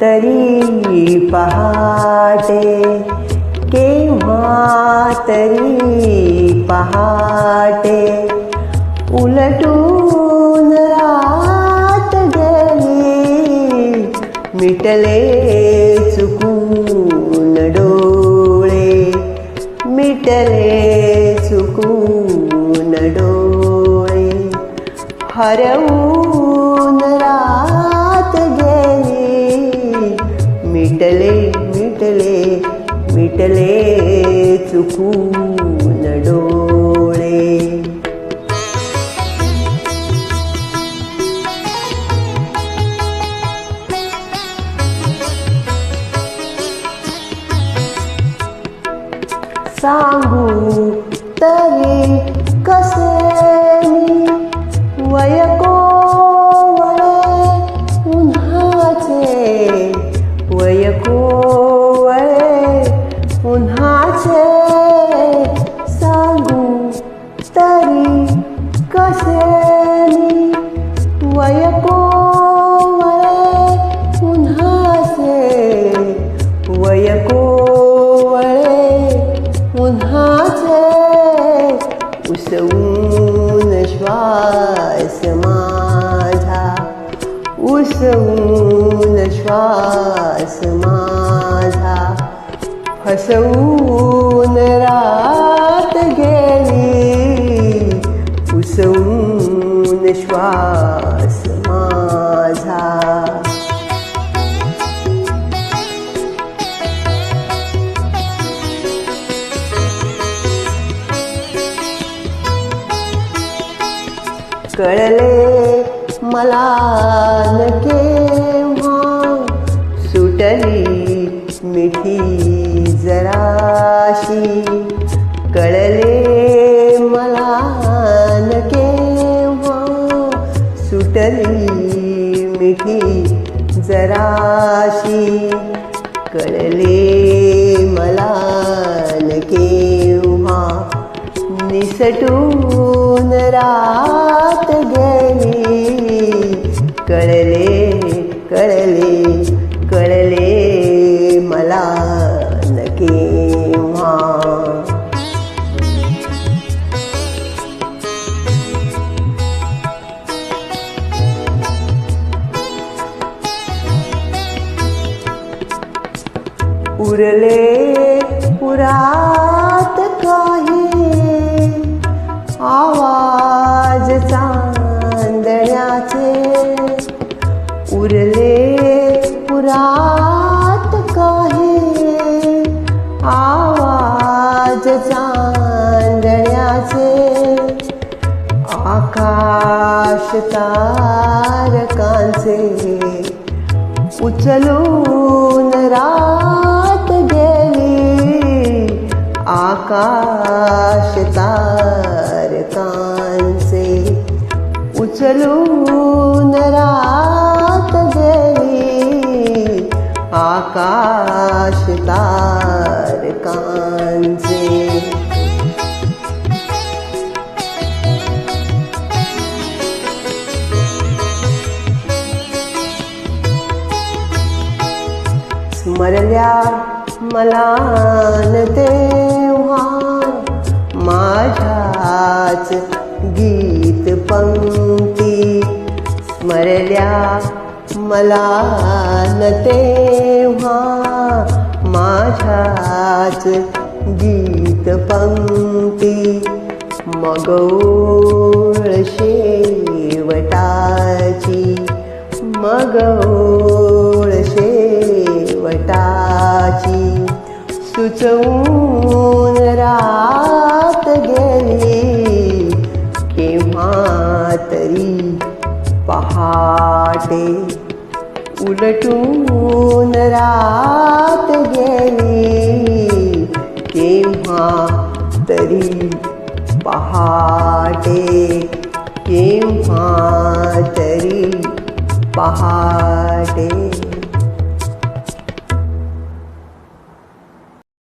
तरी पहाटे? केव्हा तरी पहाटे? उलटून रात गेली मिटले चुकून डोळे। मिटले चुकून डोळे। हरवून એટલે ચૂકું ડોળે સાંગું उसवून श्वास माझा उसवून श्वास माझा फसवून रात गेली उसवून श्वास माझा कळले मला न केव्हा हो. सुटली मिठी जराशी. कळले मला न केव्हा हो. सुटली मिठी जराशी. कळले मला केव्हा हो. निसटून रा कळले कळले कळले मला नकी केव्हा उरले पुरात काही आ आवाज चांदण्याचे आकाश तारकांचे उचलून रात गेली आकाश तारकांचे उचलून रात गेली आकाश तार मरल्या मला तेव्हा माझ्याच गीत पंक्ती स्मरल्या मला तेव्हा माझ्याच गीत पंक्ती मगोळ शेवटाची मगोळ सुचवून रात गेली. केव्हा तरी पहाटे उलटून रात गेली. केव्हा तरी पहाटे केव्हा तरी पहाटे